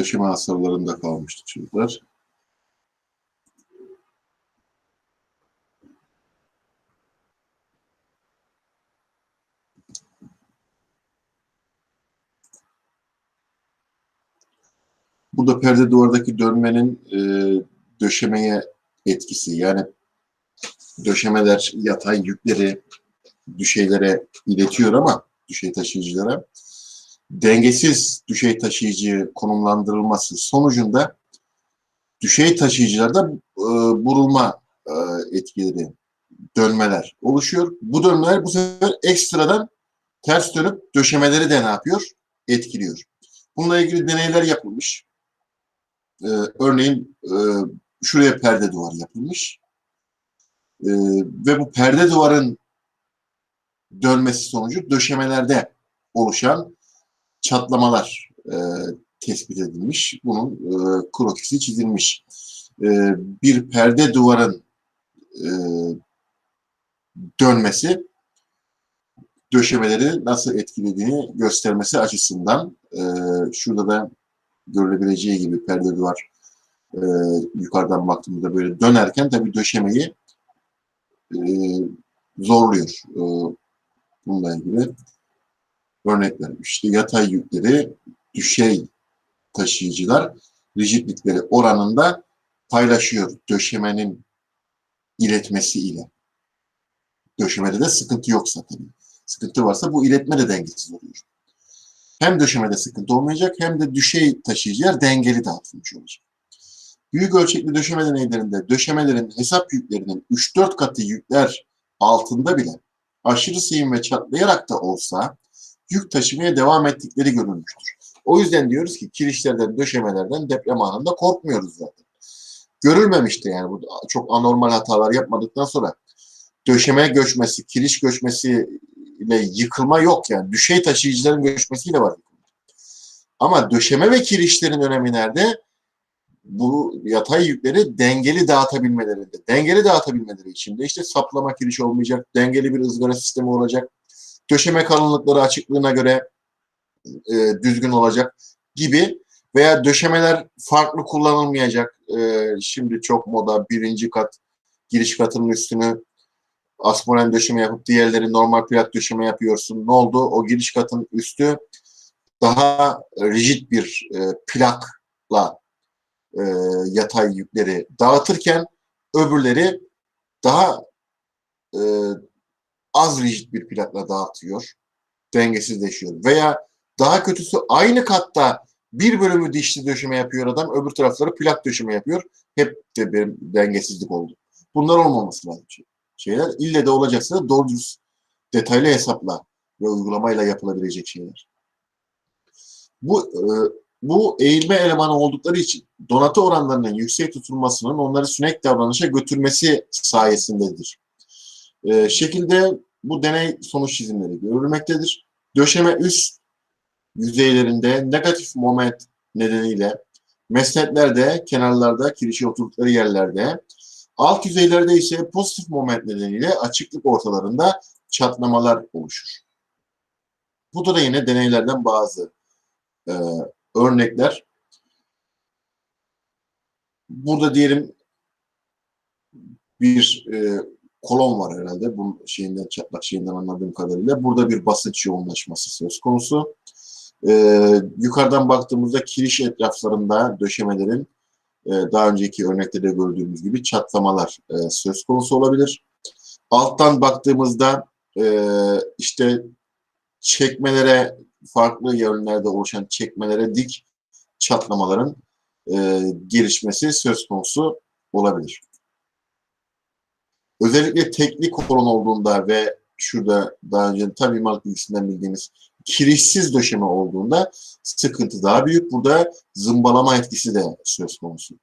döşeme hasarlarında kalmıştı çocuklar. Burada perde duvardaki dönmenin e, döşemeye etkisi. Yani döşemeler yatay yükleri düşeylere iletiyor ama düşey taşıyıcılara dengesiz düşey taşıyıcı konumlandırılması sonucunda düşey taşıyıcılarda e, burulma e, etkileri, dönmeler oluşuyor. Bu dönmeler bu sefer ekstradan ters dönüp döşemeleri de ne yapıyor? Etkiliyor. Bununla ilgili deneyler yapılmış. Ee, örneğin e, şuraya perde duvar yapılmış. Ee, ve bu perde duvarın dönmesi sonucu döşemelerde oluşan çatlamalar e, tespit edilmiş. Bunun e, krokisi çizilmiş. E, bir perde duvarın e, dönmesi döşemeleri nasıl etkilediğini göstermesi açısından e, şurada da görülebileceği gibi perde duvar e, yukarıdan baktığımızda böyle dönerken tabii döşemeyi e, zorluyor. E, bununla ilgili örnekler. İşte yatay yükleri düşey taşıyıcılar rigidlikleri oranında paylaşıyor döşemenin iletmesi ile. Döşemede de sıkıntı yoksa tabii. Sıkıntı varsa bu iletme de dengesiz oluyor. Hem döşemede sıkıntı olmayacak hem de düşey taşıyıcılar dengeli dağıtılmış olacak. Büyük ölçekli döşeme deneylerinde döşemelerin hesap yüklerinin 3-4 katı yükler altında bile aşırı sıyım ve çatlayarak da olsa yük taşımaya devam ettikleri görülmüştür. O yüzden diyoruz ki kirişlerden, döşemelerden deprem anında korkmuyoruz zaten. Görülmemişti yani bu çok anormal hatalar yapmadıktan sonra döşemeye göçmesi, kiriş göçmesi ile yıkılma yok yani. Düşey taşıyıcıların göçmesiyle var. Ama döşeme ve kirişlerin önemi nerede? Bu yatay yükleri dengeli dağıtabilmelerinde. Dengeli dağıtabilmeleri için de işte saplama kiriş olmayacak, dengeli bir ızgara sistemi olacak. Döşeme kalınlıkları açıklığına göre e, düzgün olacak gibi veya döşemeler farklı kullanılmayacak. E, şimdi çok moda birinci kat giriş katının üstünü asmoren döşeme yapıp diğerleri normal plat döşeme yapıyorsun. Ne oldu? O giriş katın üstü daha rigid bir e, plakla e, yatay yükleri dağıtırken öbürleri daha e, az rigid bir plakla dağıtıyor. Dengesizleşiyor. Veya daha kötüsü aynı katta bir bölümü dişli döşeme yapıyor adam, öbür tarafları plak döşeme yapıyor. Hep de bir dengesizlik oldu. Bunlar olmaması lazım. Şey şeyler. İlle de olacaksa da doğru düz detaylı hesapla ve uygulamayla yapılabilecek şeyler. Bu e, bu eğilme elemanı oldukları için donatı oranlarının yüksek tutulmasının onları sünek davranışa götürmesi sayesindedir. E, şekilde bu deney sonuç çizimleri görülmektedir. Döşeme üst yüzeylerinde negatif moment nedeniyle mesnetlerde, kenarlarda, kirişe oturdukları yerlerde Alt yüzeylerde ise pozitif moment nedeniyle açıklık ortalarında çatlamalar oluşur. Bu da yine deneylerden bazı e, örnekler. Burada diyelim bir e, kolon var herhalde. Bu şeyinden çatlak şeyinden anladığım kadarıyla. Burada bir basınç yoğunlaşması söz konusu. E, yukarıdan baktığımızda kiriş etraflarında döşemelerin ee, daha önceki örnekte de gördüğümüz gibi çatlamalar e, söz konusu olabilir. Alttan baktığımızda e, işte çekmelere farklı yönlerde oluşan çekmelere dik çatlamaların e, gelişmesi söz konusu olabilir. Özellikle teknik kolon olduğunda ve şurada daha önce tabi mimarlık bilgisinden bildiğimiz kirişsiz döşeme olduğunda sıkıntı daha büyük. Burada zımbalama etkisi de söz konusu.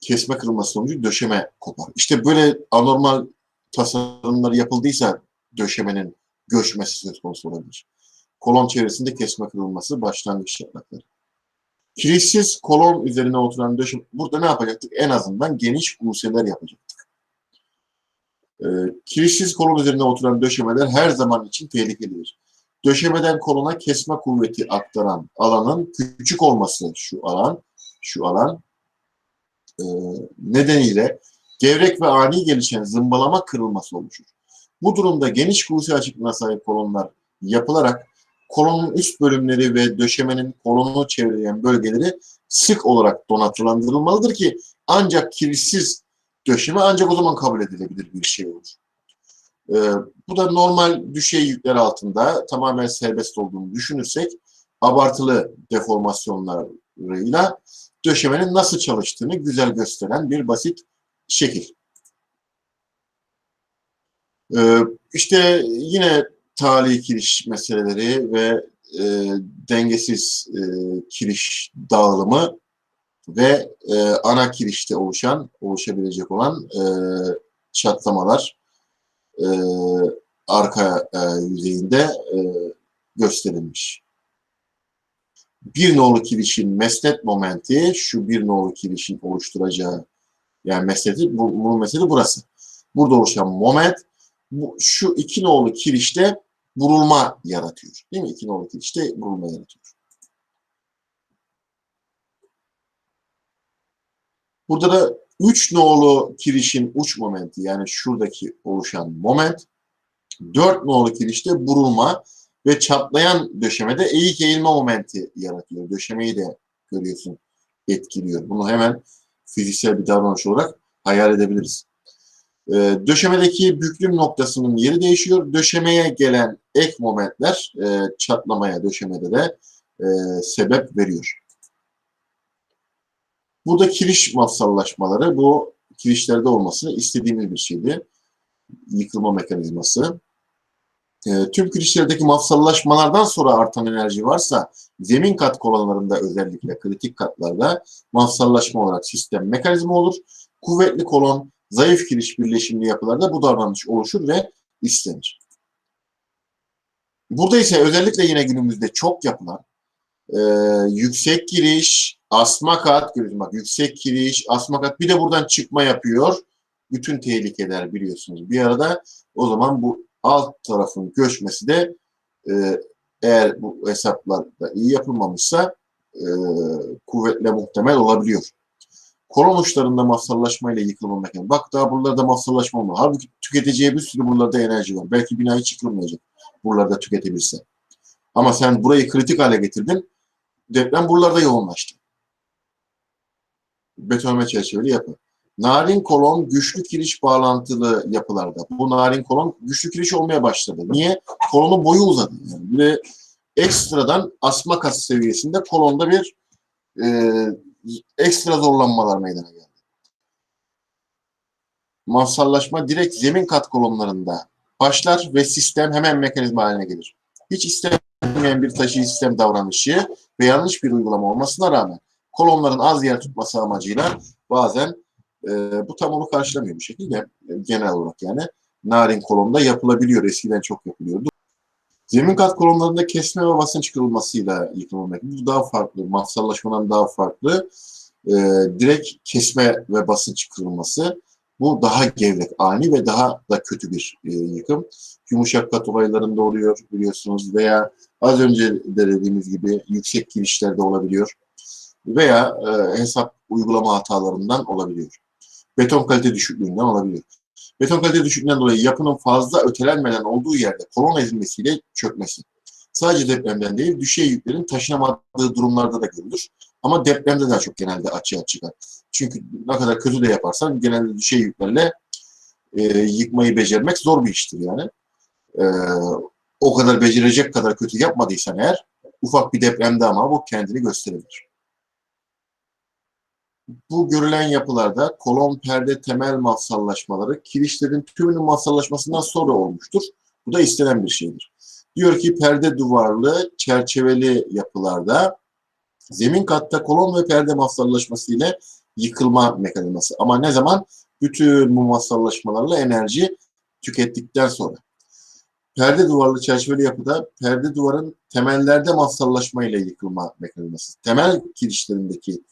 Kesme kırılması sonucu döşeme kopar. İşte böyle anormal tasarımlar yapıldıysa döşemenin göçmesi söz konusu olabilir. Kolon çevresinde kesme kırılması başlangıç şartları. Kirişsiz kolon üzerine oturan döşeme, burada ne yapacaktık? En azından geniş guseler yapacaktık. E, kirişsiz kolon üzerine oturan döşemeler her zaman için tehlikelidir. döşemeden kolona kesme kuvveti aktaran alanın küçük olması şu alan, şu alan e, nedeniyle gevrek ve ani gelişen zımbalama kırılması oluşur. Bu durumda geniş kuvvet açıklığına sahip kolonlar yapılarak kolonun üst bölümleri ve döşemenin kolonu çevreleyen bölgeleri sık olarak donatılandırılmalıdır ki ancak kirişsiz döşeme ancak o zaman kabul edilebilir bir şey olur. Ee, bu da normal düşey yükler altında tamamen serbest olduğunu düşünürsek abartılı deformasyonlarıyla döşemenin nasıl çalıştığını güzel gösteren bir basit şekil. Ee, işte yine tali kiriş meseleleri ve e, dengesiz e, kiriş dağılımı ve e, ana kirişte oluşan, oluşabilecek olan e, çatlamalar e, arka e, yüzeyinde e, gösterilmiş. Bir nolu kirişin mesnet momenti, şu bir nolu kirişin oluşturacağı yani mesneti, bu, bunun mesneti burası. Burada oluşan moment, bu, şu iki nolu kirişte vurulma yaratıyor. Değil mi? İki nolu kirişte vurulma yaratıyor. Burada da 3 nolu kirişin uç momenti yani şuradaki oluşan moment 4 nolu kirişte burulma ve çatlayan döşemede eğik eğilme momenti yaratıyor. Döşemeyi de görüyorsun etkiliyor. Bunu hemen fiziksel bir davranış olarak hayal edebiliriz. Ee, döşemedeki büklüm noktasının yeri değişiyor. Döşemeye gelen ek momentler e, çatlamaya döşemede de e, sebep veriyor. Burada kiriş mafsallaşmaları bu kirişlerde olmasını istediğimiz bir şeydi. Yıkılma mekanizması. E, tüm kirişlerdeki mafsallaşmalardan sonra artan enerji varsa zemin kat kolonlarında özellikle kritik katlarda mafsallaşma olarak sistem mekanizma olur. Kuvvetli kolon, zayıf kiriş birleşimli yapılarda bu davranış oluşur ve istenir. Burada ise özellikle yine günümüzde çok yapılan e, yüksek giriş, asma kat, bak yüksek giriş, asma kat bir de buradan çıkma yapıyor. Bütün tehlikeler biliyorsunuz. Bir arada o zaman bu alt tarafın göçmesi de e, eğer bu hesaplar da iyi yapılmamışsa e, kuvvetle muhtemel olabiliyor. Kolon uçlarında mafsallaşma ile yıkılma mekanı. Bak daha buralarda mafsallaşma olmuyor. Halbuki tüketeceği bir sürü buralarda enerji var. Belki bina hiç yıkılmayacak buralarda tüketebilse. Ama sen burayı kritik hale getirdin. Deprem buralarda yoğunlaştı. Betonarme çerçeveli yapı. Narin kolon güçlü kiriş bağlantılı yapılarda. Bu narin kolon güçlü kiriş olmaya başladı. Niye? Kolonun boyu uzadı. Yani ve ekstradan asma kas seviyesinde kolonda bir e, ekstra zorlanmalar meydana geldi. Mafsallaşma direkt zemin kat kolonlarında başlar ve sistem hemen mekanizma haline gelir. Hiç istenmeyen bir taşıyıcı sistem davranışı ve yanlış bir uygulama olmasına rağmen kolonların az yer tutması amacıyla bazen e, bu tam onu karşılamıyor bu şekilde e, genel olarak yani narin kolonda yapılabiliyor. Eskiden çok yapılıyordu. Zemin kat kolonlarında kesme ve basınç kırılmasıyla yıkılma Bu daha farklı. Mafsallaşmadan daha farklı. E, direkt kesme ve basınç kırılması. Bu daha gevrek, ani ve daha da kötü bir e, yıkım. Yumuşak kat olaylarında oluyor biliyorsunuz veya az önce de dediğimiz gibi yüksek girişlerde olabiliyor veya e, hesap uygulama hatalarından olabiliyor. Beton kalite düşüklüğünden olabiliyor. Beton kalite düşüklüğünden dolayı yapının fazla ötelenmeden olduğu yerde kolon ezilmesiyle çökmesi. Sadece depremden değil, düşey yüklerin taşınamadığı durumlarda da görülür. Ama depremde daha çok genelde açığa çıkar. Çünkü ne kadar kötü de yaparsan genelde düşey yüklerle e, yıkmayı becermek zor bir iştir yani. E, o kadar becerecek kadar kötü yapmadıysan eğer ufak bir depremde ama bu kendini gösterebilir. Bu görülen yapılarda kolon, perde, temel mafsallaşmaları kirişlerin tümünün mafsallaşmasından sonra olmuştur. Bu da istenen bir şeydir. Diyor ki perde duvarlı, çerçeveli yapılarda zemin katta kolon ve perde mafsallaşması ile yıkılma mekanizması. Ama ne zaman? Bütün bu mafsallaşmalarla enerji tükettikten sonra. Perde duvarlı çerçeveli yapıda perde duvarın temellerde mafsallaşma ile yıkılma mekanizması. Temel kirişlerindeki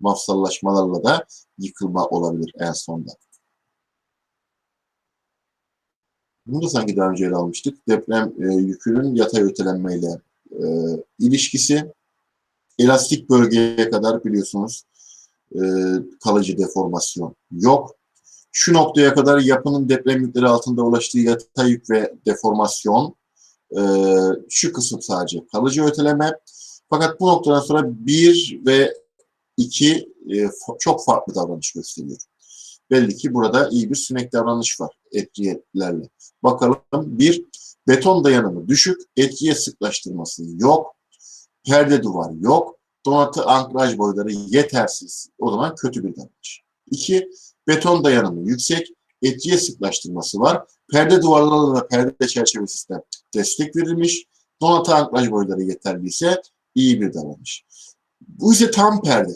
mafsallaşmalarla da yıkılma olabilir en sonda. Bunu da sanki daha önce ele almıştık. Deprem e, yükünün yatay ötelenmeyle e, ilişkisi. Elastik bölgeye kadar biliyorsunuz e, kalıcı deformasyon yok. Şu noktaya kadar yapının deprem yükleri altında ulaştığı yatay yük ve deformasyon e, şu kısım sadece kalıcı öteleme. Fakat bu noktadan sonra bir ve iki e, çok farklı davranış gösteriyor. Belli ki burada iyi bir sünek davranış var etkilerle. Bakalım bir beton dayanımı düşük, etkiye sıklaştırması yok, perde duvar yok, donatı ankraj boyları yetersiz. O zaman kötü bir davranış. İki, beton dayanımı yüksek, etkiye sıklaştırması var. Perde duvarlarına perde çerçeve sistem destek verilmiş. Donatı ankraj boyları yeterliyse iyi bir davranış. Bu ise tam perde.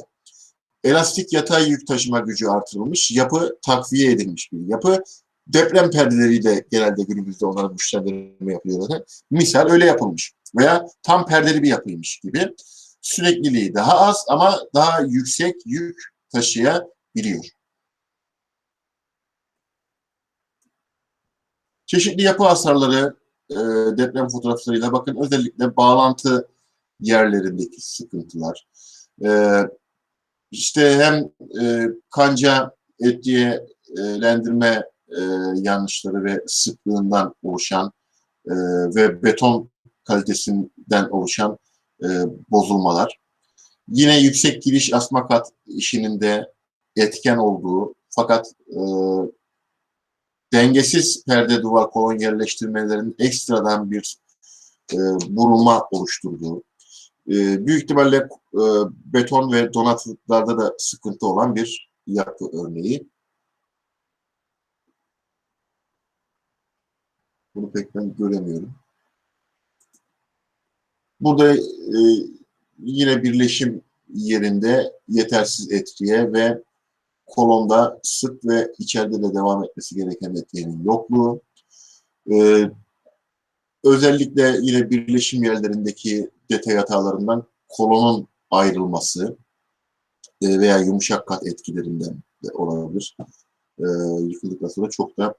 Elastik yatay yük taşıma gücü artırılmış, yapı takviye edilmiş bir yapı. Deprem perdeleriyle genelde günümüzde onlara güçlendirme yapılıyor zaten. Misal öyle yapılmış. Veya tam perdeli bir yapıymış gibi. Sürekliliği daha az ama daha yüksek yük taşıyabiliyor. Çeşitli yapı hasarları e, deprem fotoğraflarıyla bakın özellikle bağlantı yerlerindeki sıkıntılar. E, işte hem e, kanca etkilendirme e, yanlışları ve sıklığından oluşan e, ve beton kalitesinden oluşan e, bozulmalar. Yine yüksek giriş asma kat işinin de etken olduğu fakat e, dengesiz perde duvar kolon yerleştirmelerin ekstradan bir e, burulma oluşturduğu, e, büyük ihtimalle e, beton ve donatılarda da sıkıntı olan bir yapı örneği. Bunu pek ben göremiyorum. Burada e, yine birleşim yerinde yetersiz etkiye ve kolonda sık ve içeride de devam etmesi gereken etkiyenin yokluğu. Ee, özellikle yine birleşim yerlerindeki detay hatalarından kolonun ayrılması e, veya yumuşak kat etkilerinden de olabilir. E, yıkıldıktan sonra çok da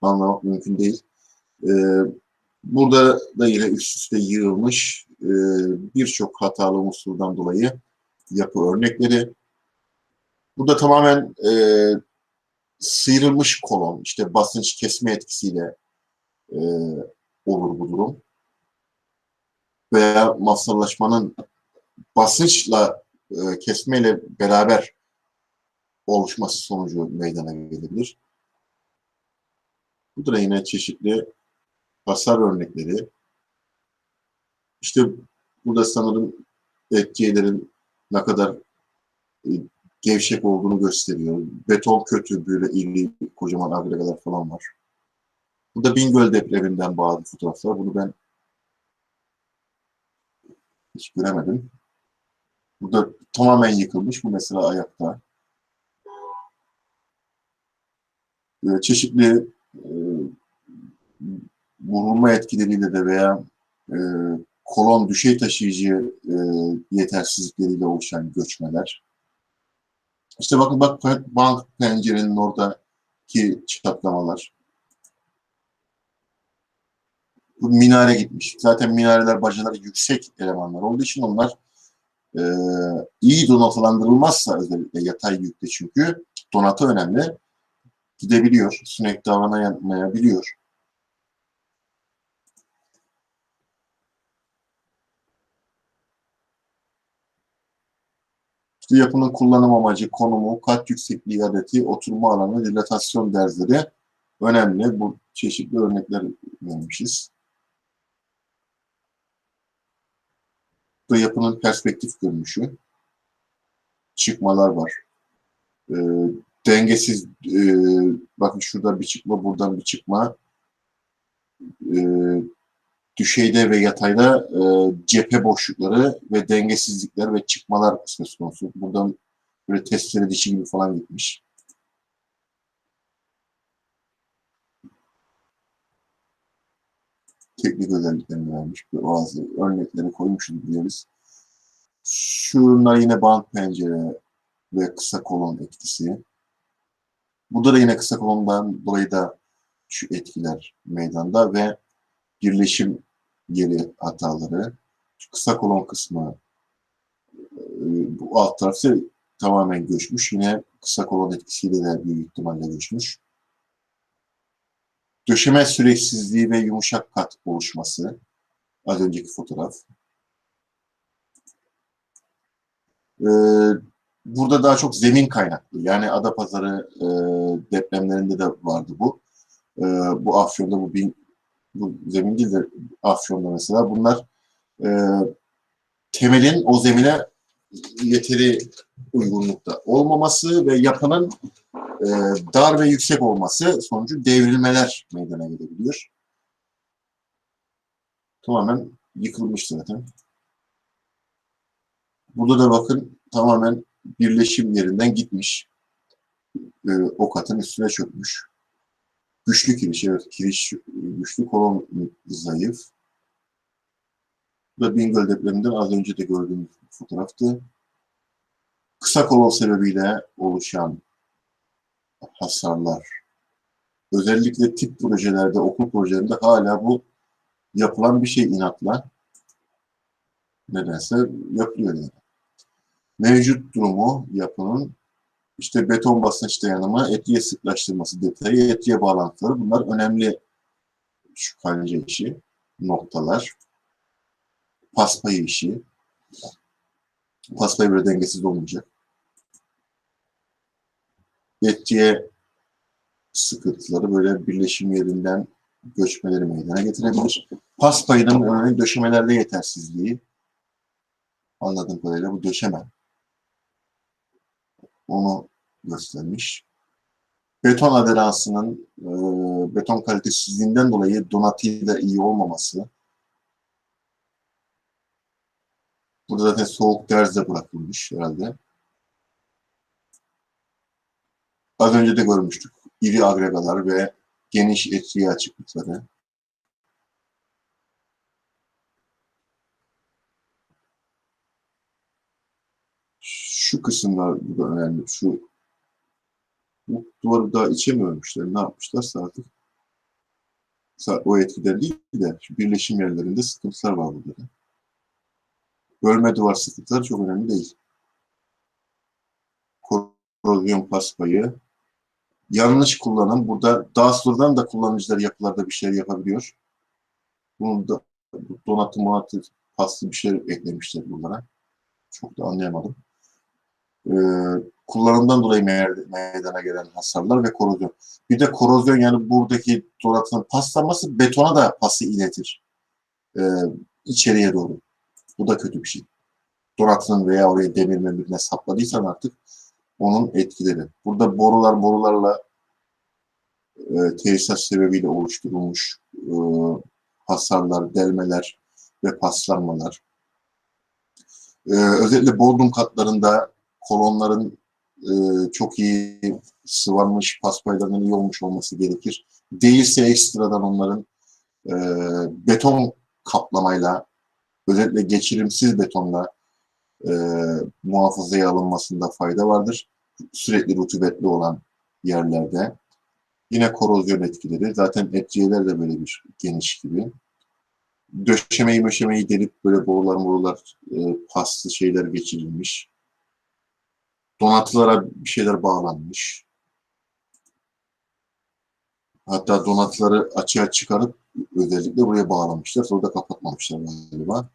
anlamak mümkün değil. E, burada da yine üst üste yığılmış e, birçok hatalı unsurdan dolayı yapı örnekleri. Burada tamamen sıyrılmış kolon, işte basınç kesme etkisiyle olur bu durum. Veya mafsallaşmanın basınçla e, kesmeyle beraber oluşması sonucu meydana gelebilir. Bu da yine çeşitli hasar örnekleri. İşte burada sanırım etkilerin ne kadar e, gevşek olduğunu gösteriyor. Beton kötü, böyle iri, kocaman agregalar falan var. Bu da Bingöl depreminden bazı fotoğraflar. Bunu ben hiç göremedim. Burada tamamen yıkılmış. Bu mesela ayakta. Ee, çeşitli e, vurulma etkileriyle de veya e, kolon düşey taşıyıcı e, yetersizlikleriyle oluşan göçmeler. İşte bakın bak bank pencerenin oradaki çatlamalar. Bu minare gitmiş. Zaten minareler bacaları yüksek elemanlar olduğu için onlar e, iyi donatılandırılmazsa özellikle yatay yükte çünkü donatı önemli. Gidebiliyor. Sünek davranamayabiliyor. İşte yapının kullanım amacı, konumu, kat yüksekliği adeti, oturma alanı, dilatasyon derzleri önemli. Bu çeşitli örnekler vermişiz. Bu yapının perspektif görünüşü. Çıkmalar var. E, dengesiz, e, bakın şurada bir çıkma, buradan bir çıkma. E, düşeyde ve yatayda e, cephe boşlukları ve dengesizlikler ve çıkmalar söz konusu. Buradan böyle testere dişi gibi falan gitmiş. Teknik özelliklerini vermiş. Bazı örnekleri koymuşuz biliyoruz. Şunlar yine band pencere ve kısa kolon etkisi. Burada da yine kısa kolondan dolayı da şu etkiler meydanda ve birleşim yeri hataları, şu kısa kolon kısmı e, bu alt tarafı tamamen göçmüş. Yine kısa kolon etkisiyle de büyük ihtimalle göçmüş. Döşeme süreksizliği ve yumuşak kat oluşması. Az önceki fotoğraf. Ee, burada daha çok zemin kaynaklı. Yani Adapazarı e, depremlerinde de vardı bu. E, bu Afyon'da bu, bin, bu zemin değil de Afyon'da mesela. Bunlar e, temelin o zemine yeteri uygunlukta olmaması ve yapının e, dar ve yüksek olması sonucu devrilmeler meydana gelebiliyor. Tamamen yıkılmış zaten. Burada da bakın tamamen birleşim yerinden gitmiş. E, o katın üstüne çökmüş. Güçlü kiriş, evet kiriş güçlü, kolon zayıf. Bu da Bingöl depreminden az önce de gördüğümüz fotoğraftı. Kısa kolon sebebiyle oluşan hasarlar. Özellikle tip projelerde, okul projelerinde hala bu yapılan bir şey inatla. Nedense yapılıyor yani. Mevcut durumu yapının işte beton basınç dayanımı, etiye sıklaştırması detayı, etiye bağlantıları bunlar önemli şu kanca işi, noktalar. Paspayı işi. Paspayı böyle dengesiz olmayacak. Etiye sıkıntıları böyle birleşim yerinden göçmeleri meydana getirebilir. Pas payının örneğin döşemelerde yetersizliği. Anladığım kadarıyla bu döşeme. Onu göstermiş. Beton aderansının e, beton kalitesizliğinden dolayı donatıyla iyi olmaması. Burada zaten soğuk derzde bırakılmış herhalde. Az önce de görmüştük. İri agregalar ve geniş etkiye açıklıkları. Şu kısımlar burada önemli. Şu bu duvarı daha içe? Ne yapmışlarsa artık o etkiden değil de birleşim yerlerinde sıkıntılar var burada. da. Bölme duvar sıkıntıları çok önemli değil. Korozyon paspayı, yanlış kullanım. Burada daha sonradan da kullanıcılar yapılarda bir şeyler yapabiliyor. Bunun da donatım, donatım paslı bir şey eklemişler bunlara. Çok da anlayamadım. Ee, kullanımdan dolayı meydana gelen hasarlar ve korozyon. Bir de korozyon yani buradaki donatının paslanması betona da pası iletir. Ee, içeriye doğru. Bu da kötü bir şey. Donatının veya oraya demir memirine sapladıysan artık onun etkileri. Burada borular borularla e, tesisat sebebiyle oluşturulmuş e, hasarlar, delmeler ve paslanmalar. E, özellikle bodrum katlarında kolonların e, çok iyi sıvanmış, paspaylarının iyi olmuş olması gerekir. Değilse ekstradan onların e, beton kaplamayla, özellikle geçirimsiz betonla e, muhafazaya alınmasında fayda vardır. Sürekli rutubetli olan yerlerde. Yine korozyon etkileri. Zaten etkiler de böyle bir geniş gibi. Döşemeyi möşemeyi delip böyle borular borular e, paslı şeyler geçirilmiş. Donatılara bir şeyler bağlanmış. Hatta donatıları açığa çıkarıp özellikle buraya bağlamışlar. Sonra da kapatmamışlar galiba.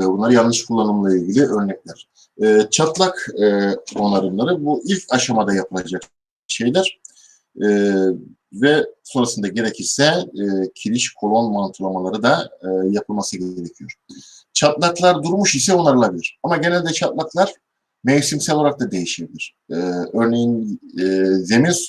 Ve bunlar yanlış kullanımla ilgili örnekler. E, çatlak e, onarımları bu ilk aşamada yapılacak şeyler. E, ve sonrasında gerekirse e, kiriş kolon mantulamaları da e, yapılması gerekiyor. Çatlaklar durmuş ise onarılabilir. Ama genelde çatlaklar mevsimsel olarak da değişebilir. E, örneğin e, zemin suyu